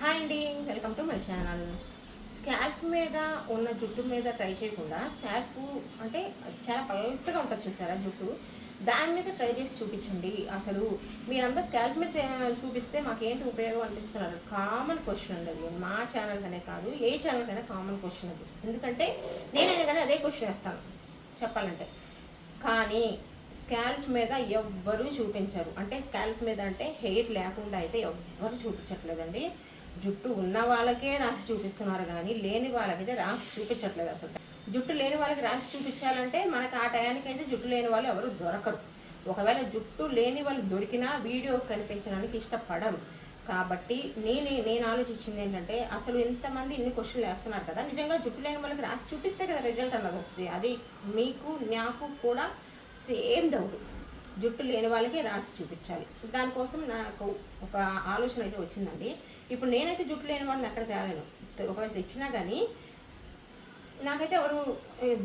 Hi అండి welcome to my channel. Scalp మీద ఉన్న జుట్టు మీద ట్రై చేయకుండా స్కాల్ప్ అంటే చాలా పల్సగా ఉంటుంది చూసారా జుట్టు? దాని మీద ట్రై చేసి చూపించండి. అసలు మీరంతా స్కాల్ప్ మీద చూపిస్తే మాకేంటి ఉపయోగం అనిపిస్తున్నారు? కామన్ క్వశ్చన్ అండి అది. మా ఛానల్ అనే కాదు ఏ ఛానల్ కైనా కామన్ క్వశ్చన్ అది. ఎందుకంటే నేనైనా కానీ అదే క్వశ్చన్ వేస్తాను చెప్పాలంటే. కానీ స్కాల్ప్ మీద ఎవ్వరూ చూపించరు. అంటే స్కాల్ప్ మీద అంటే హెయిర్ లేకుండా అయితే ఎవ్వరు చూపించట్లేదండి. జుట్టు ఉన్న వాళ్ళకే రాసి చూపిస్తున్నారు కానీ లేని వాళ్ళకైతే రాసి చూపించట్లేదు అసలు. జుట్టు లేని వాళ్ళకి రాసి చూపించాలంటే మనకు ఆ టయానికి అయితే జుట్టు లేని వాళ్ళు ఎవరు దొరకరు. ఒకవేళ జుట్టు లేని వాళ్ళు దొరికినా వీడియో కనిపించడానికి ఇష్టపడరు. కాబట్టి నేను నేను ఆలోచించింది ఏంటంటే అసలు ఎంతమంది ఇన్ని క్వశ్చన్లు వేస్తున్నారు కదా నిజంగా జుట్టు లేని వాళ్ళకి రాసి చూపిస్తే కదా రిజల్ట్ అన్నది వస్తుంది. అది మీకు నాకు కూడా సేమ్ డౌట్. జుట్టు లేని వాళ్ళకి రాసి చూపించాలి. దానికోసం నాకు ఒక ఆలోచన అయితే వచ్చిందండి. ఇప్పుడు నేనైతే జుట్టు లేని వాళ్ళని ఎక్కడ తేలేను. ఒకవేళ తెచ్చినా కానీ నాకైతే ఎవరు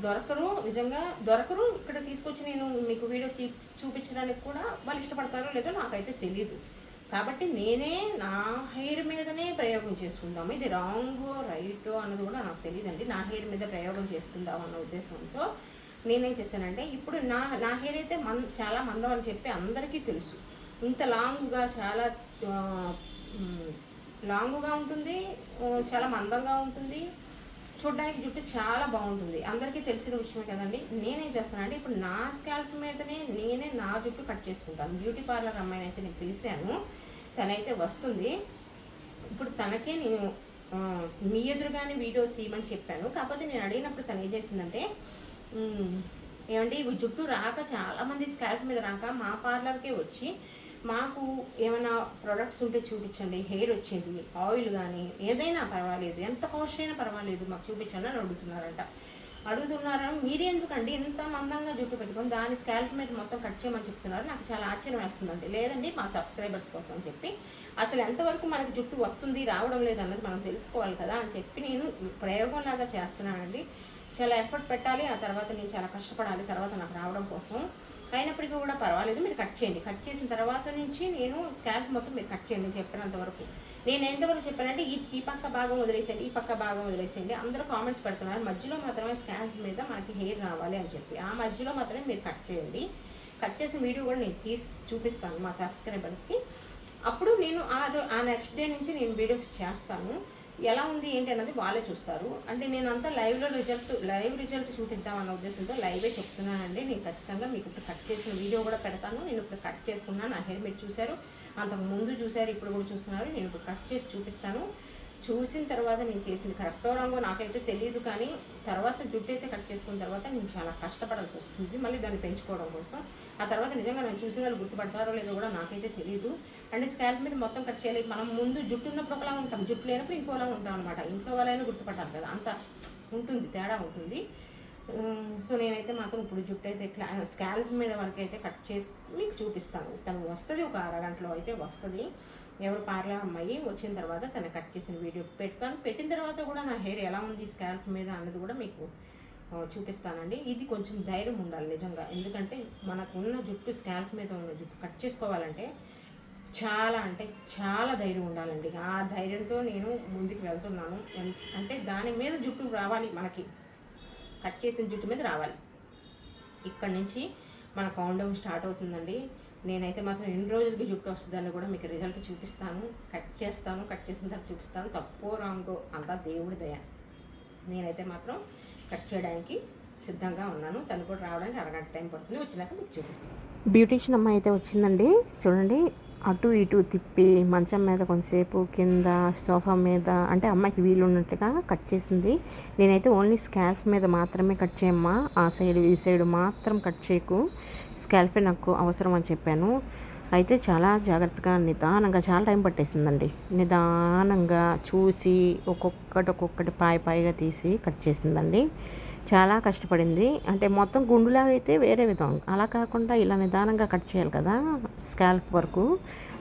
దొరకరు నిజంగా దొరకరు. ఇక్కడ తీసుకొచ్చి నేను మీకు వీడియో తీ చూపించడానికి కూడా వాళ్ళు ఇష్టపడతారో లేదో నాకైతే తెలియదు కాబట్టి నేనే నా హెయిర్ మీదనే ప్రయోగం చేసుకుందాము. ఇది రాంగ్ రైటో అన్నది కూడా నాకు తెలియదండి నా హెయిర్ మీద ప్రయోగం చేసుకుందాం అన్న ఉద్దేశంతో నేనేం చేశానంటే ఇప్పుడు నా నా హెయిర్ అయితే మన్ చాలా మందం అని చెప్పి అందరికీ తెలుసు. ఇంత లాంగ్గా చాలా లాంగ్గా ఉంటుంది చాలా మందంగా ఉంటుంది. చూడడానికి జుట్టు చాలా బాగుంటుంది. అందరికీ తెలిసిన విషయమే కదండి. నేనేం చేస్తానంటే ఇప్పుడు నా స్కాల్ప్ మీదనే నేనే నా జుట్టు కట్ చేసుకుంటాను. బ్యూటీ పార్లర్ అమ్మాయిని అయితే నేను పిలిచాను. తనైతే వస్తుంది. ఇప్పుడు తనకే నేను మీ ఎదురుగానే వీడియో తీయమని చెప్పాను. కాకపోతే నేను అడిగినప్పుడు తను ఏం చేసిందంటే ఏమండి ఇవి జుట్టు రాక చాలామంది స్కాల్ప్ మీద రాక మా పార్లర్కే వచ్చి మాకు ఏమైనా ప్రొడక్ట్స్ ఉంటే చూపించండి. హెయిర్ వచ్చేది ఆయిల్ కానీ ఏదైనా పర్వాలేదు. ఎంత కాస్ట్ అయినా పర్వాలేదు. మాకు చూపించండి అని అడుగుతున్నారంట. అడుగుతున్నారా? మీరే ఎందుకండి ఇంత మందంగా జుట్టు పెట్టుకొని దాని స్కాల్ప్ మీద మొత్తం కట్ చేయమని చెప్తున్నారు? నాకు చాలా ఆశ్చర్యం వేస్తుందండి. లేదండి మా సబ్స్క్రైబర్స్ కోసం అని చెప్పి అసలు ఎంతవరకు మనకు జుట్టు వస్తుంది రావడం లేదన్నది మనం తెలుసుకోవాలి కదా అని చెప్పి నేను ప్రయోగం లాగా చేస్తున్నానండి. చాలా ఎఫర్ట్ పెట్టాలి. ఆ తర్వాత నేను చాలా కష్టపడాలి. తర్వాత నాకు రావడం కోసం అయినప్పటికీ కూడా పర్వాలేదు మీరు కట్ చేయండి. కట్ చేసిన తర్వాత నుంచి నేను స్కాల్ప్ మొత్తం మీరు కట్ చేయండి చెప్పినంత వరకు. నేను ఎంతవరకు చెప్పానంటే ఈ ఈ పక్క భాగం వదిలేసేయండి ఈ పక్క భాగం వదిలేసేయండి అందరూ కామెంట్స్ పెడుతున్నారు. మధ్యలో మాత్రమే స్కాల్ప్ మీద మనకి హెయిర్ రావాలి అని చెప్పి. ఆ మధ్యలో మాత్రమే మీరు కట్ చేయండి. కట్ చేసిన వీడియో కూడా నేను తీసి చూపిస్తాను మా సబ్స్క్రైబర్స్కి అప్పుడు నేను ఆ ఆ నెక్స్ట్ డే నుంచి నేను వీడియోస్ చేస్తాను. ఎలా ఉంది ఏంటి అన్నది వాళ్ళే చూస్తారు. అంటే నేను అంతా లైవ్లో రిజల్ట్ లైవ్ రిజల్ట్ చూపిద్దాం అన్న ఉద్దేశంతో లైవే చెప్తున్నానండి. నేను ఖచ్చితంగా మీకు ఇప్పుడు కట్ చేసిన వీడియో కూడా పెడతాను. నేను ఇప్పుడు కట్ చేసుకున్నాను. నా హెయిర్ మీరు చూశారు. అంతకు ముందు చూశారు ఇప్పుడు కూడా చూస్తున్నారు. నేను ఇప్పుడు కట్ చేసి చూపిస్తాను. చూసిన తర్వాత నేను చేసింది కరెక్టో రంగో నాకైతే తెలియదు కానీ తర్వాత జుట్టు అయితే కట్ చేసుకున్న తర్వాత నేను చాలా కష్టపడాల్సి వస్తుంది. మళ్ళీ దాన్ని పెంచుకోవడం కోసం. ఆ తర్వాత నిజంగా నేను చూసిన వాళ్ళు గుర్తుపడతారో లేదో కూడా నాకైతే తెలియదు అండ్ స్కాల్ప్ మీద మొత్తం కట్ చేయాలి. మనం ముందు జుట్టు ఉన్నప్పుడు ఒకలా ఉంటాం. జుట్టు లేనప్పుడు ఇంకోలా ఉంటాం అనమాట ఇంట్లో వాళ్ళైనా గుర్తుపట్టాలి కదా. అంత ఉంటుంది తేడా ఉంటుంది. సో నేనైతే మాత్రం ఇప్పుడు జుట్టు అయితే క్లా స్కాల్ప్ మీద వరకు అయితే కట్ చేసి మీకు చూపిస్తాను. తను వస్తుంది ఒక అరగంటలో అయితే వస్తుంది. ఎవరు పార్లర్ అమ్మాయి వచ్చిన తర్వాత తను కట్ చేసిన వీడియో పెడతాను. పెట్టిన తర్వాత కూడా నా హెయిర్ ఎలా ఉంది స్కాల్ప్ మీద అన్నది కూడా మీకు చూపిస్తానండి. ఇది కొంచెం ధైర్యం ఉండాలి నిజంగా. ఎందుకంటే మనకు ఉన్న జుట్టు స్కాల్ప్ మీద ఉన్న జుట్టు కట్ చేసుకోవాలంటే చాలా అంటే చాలా ధైర్యం ఉండాలండి. ఆ ధైర్యంతో నేను ముందుకు వెళ్తున్నాను. అంటే దాని మీద జుట్టు రావాలి మనకి. కట్ చేసిన జుట్టు మీద రావాలి. ఇక్కడ నుంచి మన కౌంట్ స్టార్ట్ అవుతుందండి. నేనైతే మాత్రం ఎన్ని రోజులకి జుట్టు వస్తుందని కూడా మీకు రిజల్ట్ చూపిస్తాను. కట్ చేస్తాను. కట్ చేసిన తర్వాత చూపిస్తాను. తప్పో రాంగో అంతా దేవుడి దయ. నేనైతే మాత్రం కట్ చేయడానికి సిద్ధంగా ఉన్నాను. తను కూడా రావడానికి అరగంట టైం పడుతుంది. వచ్చినాక మీకు చూపిస్తాను. బ్యూటీషియన్ అమ్మాయి అయితే వచ్చిందండి. చూడండి అటు ఇటు తిప్పి మంచం మీద కొంతసేపు కింద సోఫా మీద అంటే అమ్మాయికి వీలు ఉన్నట్టుగా కట్ చేసింది. నేనైతే ఓన్లీ స్కాల్ఫ్ మీద మాత్రమే కట్ చేయమ్మా. ఆ సైడ్ ఈ సైడ్ మాత్రం కట్ చేయకు. స్కాల్ఫే నాకు అవసరం అని చెప్పాను. అయితే చాలా జాగ్రత్తగా నిదానంగా చాలా టైం పట్టేసిందండి. నిదానంగా చూసి ఒక్కొక్కటి ఒక్కొక్కటి పాయ పాయగా తీసి కట్ చేసిందండి. చాలా కష్టపడింది. అంటే మొత్తం గుండులాగా అయితే వేరే విధం. అలా కాకుండా ఇలా నిదానంగా కట్ చేయాలి కదా స్కాల్ప్ వరకు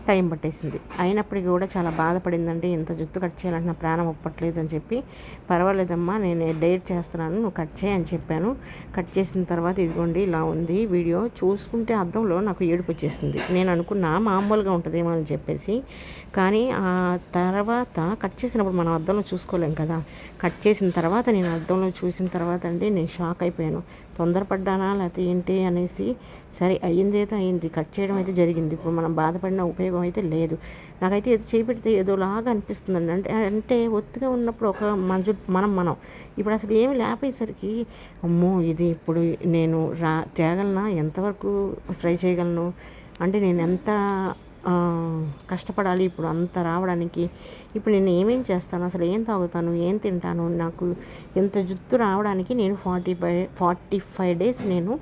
టైం పట్టేసింది. అయినప్పటికీ కూడా చాలా బాధపడిందండి. ఇంత జుట్టు కట్ చేయాలంటే నా ప్రాణం ఒప్పట్లేదు అని చెప్పి పర్వాలేదమ్మా నేను డైట్ చేస్తున్నాను నువ్వు కట్ చేయని చెప్పాను. కట్ చేసిన తర్వాత ఇదిగోండి ఇలా ఉంది వీడియో. చూసుకుంటే అద్దంలో నాకు ఏడుపు వచ్చేసింది. నేను అనుకున్నా మామూలుగా ఉంటుందేమో అని చెప్పేసి. కానీ ఆ తర్వాత కట్ చేసినప్పుడు మనం అద్దంలో చూసుకోలేం కదా. కట్ చేసిన తర్వాత నేను అద్దంలో చూసిన తర్వాత అండి నేను షాక్ అయిపోయాను. తొందరపడ్డానా లేకపోతే ఏంటి అనేసి సరే అయ్యిందేదో అయింది కట్ చేయడం అయితే జరిగింది. ఇప్పుడు మనం బాధపడిన ఉపయోగం అయితే లేదు. నాకైతే ఏదో చేపెడితే ఏదోలాగా అనిపిస్తుందండి. అంటే అంటే ఒత్తిగా ఉన్నప్పుడు ఒక మంజు మనం మనం. ఇప్పుడు అసలు ఏమి లేపేసరికి అమ్మో ఇది ఇప్పుడు నేను రా తేగలనా? ఎంతవరకు ట్రై చేయగలను? అంటే నేను ఎంత కష్టపడాలి ఇప్పుడు అంత రావడానికి. ఇప్పుడు నేను ఏమేం చేస్తాను? అసలు ఏం తాగుతాను? ఏం తింటాను? నాకు ఇంత జుత్తు రావడానికి నేను forty five forty five days నేను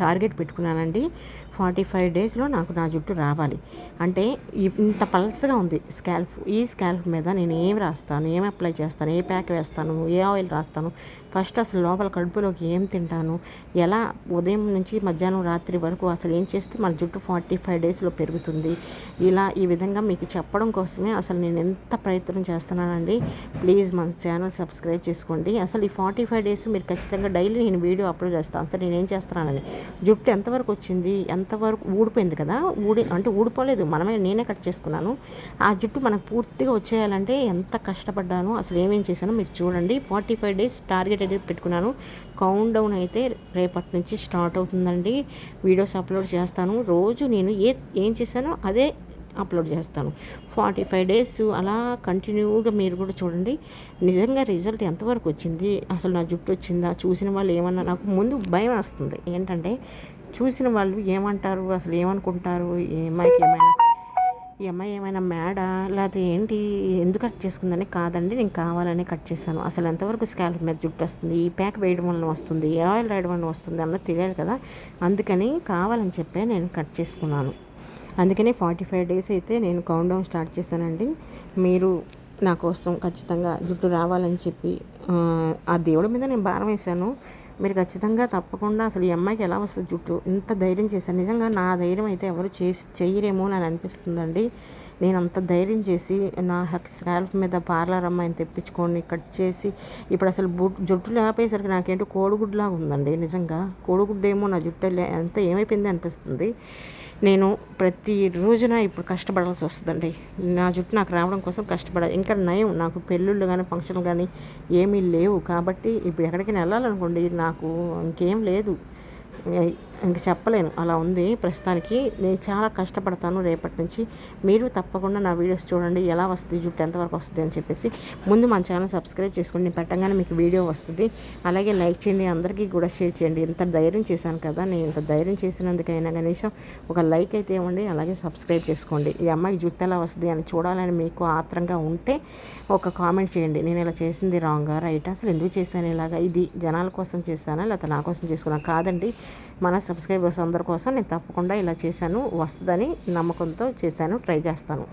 టార్గెట్ పెట్టుకున్నానండి. ఫార్టీ ఫైవ్ డేస్లో నాకు నా జుట్టు రావాలి. అంటే ఇంత పల్స్గా ఉంది స్కాల్ఫ్. ఈ స్కాల్ఫ్ మీద నేను ఏం రాస్తాను? ఏం అప్లై చేస్తాను? ఏ ప్యాక్ వేస్తాను? ఏ ఆయిల్ రాస్తాను? ఫస్ట్ అసలు లోపల కడుపులోకి ఏం తింటాను? ఎలా ఉదయం నుంచి మధ్యాహ్నం రాత్రి వరకు అసలు ఏం చేస్తే మన జుట్టు ఫార్టీ ఫైవ్ డేస్లో పెరుగుతుంది? ఇలా ఈ విధంగా మీకు చెప్పడం కోసమే అసలు నేను ఎంత ప్రయత్నం చేస్తున్నానండి. ప్లీజ్ మన ఛానల్ సబ్స్క్రైబ్ చేసుకోండి. అసలు ఈ ఫార్టీ ఫైవ్ డేస్ మీరు ఖచ్చితంగా డైలీ నేను వీడియో అప్లోడ్ చేస్తాను. అసలు నేను ఏం చేస్తున్నానని జుట్టు ఎంతవరకు వచ్చింది? ఎంతవరకు ఊడిపోయింది కదా? ఊడి అంటే ఊడిపోలేదు. మనమే నేనే కట్ చేసుకున్నాను. ఆ జుట్టు మనకు పూర్తిగా వచ్చేయాలంటే ఎంత కష్టపడ్డాను అసలు ఏమేం చేశానో మీరు చూడండి. ఫార్టీ ఫైవ్ డేస్ టార్గెట్ అయితే పెట్టుకున్నాను. కౌంట్ డౌన్ అయితే రేపటి నుంచి స్టార్ట్ అవుతుందండి. వీడియోస్ అప్లోడ్ చేస్తాను. రోజు నేను ఏ ఏం చేశానో అదే అప్లోడ్ చేస్తాను. ఫార్టీ ఫైవ్ డేస్ అలా కంటిన్యూగా మీరు కూడా చూడండి. నిజంగా రిజల్ట్ ఎంతవరకు వచ్చింది? అసలు నా జుట్టు వచ్చిందా? చూసిన వాళ్ళు ఏమన్నా నాకు ముందు భయం వస్తుంది. ఏంటంటే చూసిన వాళ్ళు ఏమంటారు? అసలు ఏమనుకుంటారు? మాకు ఏమైనా ఈ అమ్మాయి ఏమైనా మేడా లేకపోతే ఏంటి? ఎందుకు కట్ చేసుకుందని కాదండి నేను కావాలనే కట్ చేశాను. అసలు ఎంతవరకు స్కాల్ప్ మీద జుట్టు వస్తుంది? ఈ ప్యాక్ వేయడం వల్ల వస్తుంది? ఏ ఆయిల్ రాయడం వల్ల వస్తుంది? అన్నది తెలియాలి కదా. అందుకని కావాలని చెప్పే నేను కట్ చేసుకున్నాను. అందుకనే ఫార్టీ ఫైవ్ డేస్ అయితే నేను కౌంట్ డౌన్ స్టార్ట్ చేశానండి. మీరు నా కోసం ఖచ్చితంగా జుట్టు రావాలని చెప్పి ఆ, ఆ దేవుడి మీద నేను భారం వేశాను. మీరు ఖచ్చితంగా తప్పకుండా అసలు ఈ అమ్మాయికి ఎలా వస్తుంది జుట్టు? ఇంత ధైర్యం చేశాను నిజంగా నా ధైర్యం అయితే ఎవరు చేసి చేయరేమో అని అనిపిస్తుందండి. నేను అంత ధైర్యం చేసి నా స్కాల్ఫ్ మీద పార్లర్ అమ్మాయిని తెప్పించుకొని కట్ చేసి ఇప్పుడు అసలు బుట్ జుట్టు లేపేసరికి నాకేంటో కోడిగుడ్లాగా ఉందండి. నిజంగా కోడిగుడ్డేమో నా జుట్టు లే- అంత ఏమైపోయింది అనిపిస్తుంది. నేను ప్రతి రోజున ఇప్పుడు కష్టపడాల్సి వస్తుందండి. నా జుట్టు నాకు రావడం కోసం కష్టపడాలి ఇంకా నయం నాకు పెళ్ళిళ్ళు కానీ ఫంక్షన్లు కానీ ఏమీ లేవు. కాబట్టి ఇప్పుడు ఎక్కడికైనా వెళ్ళాలనుకోండి నాకు ఇంకేం లేదు. ఇంక చెప్పలేను. అలా ఉంది. ప్రస్తుతానికి నేను చాలా కష్టపడతాను రేపటి నుంచి. మీరు తప్పకుండా నా వీడియోస్ చూడండి. ఎలా వస్తుంది జుట్టు ఎంతవరకు వస్తుంది అని చెప్పేసి ముందు మన ఛానల్ సబ్స్క్రైబ్ చేసుకోండి నేను పెట్టగానే మీకు వీడియో వస్తుంది. అలాగే లైక్ చేయండి. అందరికీ కూడా షేర్ చేయండి. ఇంత ధైర్యం చేశాను కదా. నేను ఇంత ధైర్యం చేసినందుకైనా కనీసం ఒక లైక్ అయితే ఇవ్వండి. అలాగే సబ్స్క్రైబ్ చేసుకోండి. ఈ అమ్మాయికి జుట్టు ఎలా వస్తుంది అని చూడాలని మీకు ఆత్రంగా ఉంటే ఒక కామెంట్ చేయండి. నేను ఇలా చేసింది రాంగా రైట్? అసలు ఎందుకు చేశాను ఇలాగా? ఇది జనాల కోసం చేశానా? లేకపోతే నా కోసం చేసుకున్నా కాదండి. మన సబ్స్క్రైబర్స్ అందరి కోసం నేను తప్పకుండా ఇలా చేశాను. వస్తుందని నమ్మకంతో చేశాను. ట్రై చేస్తాను.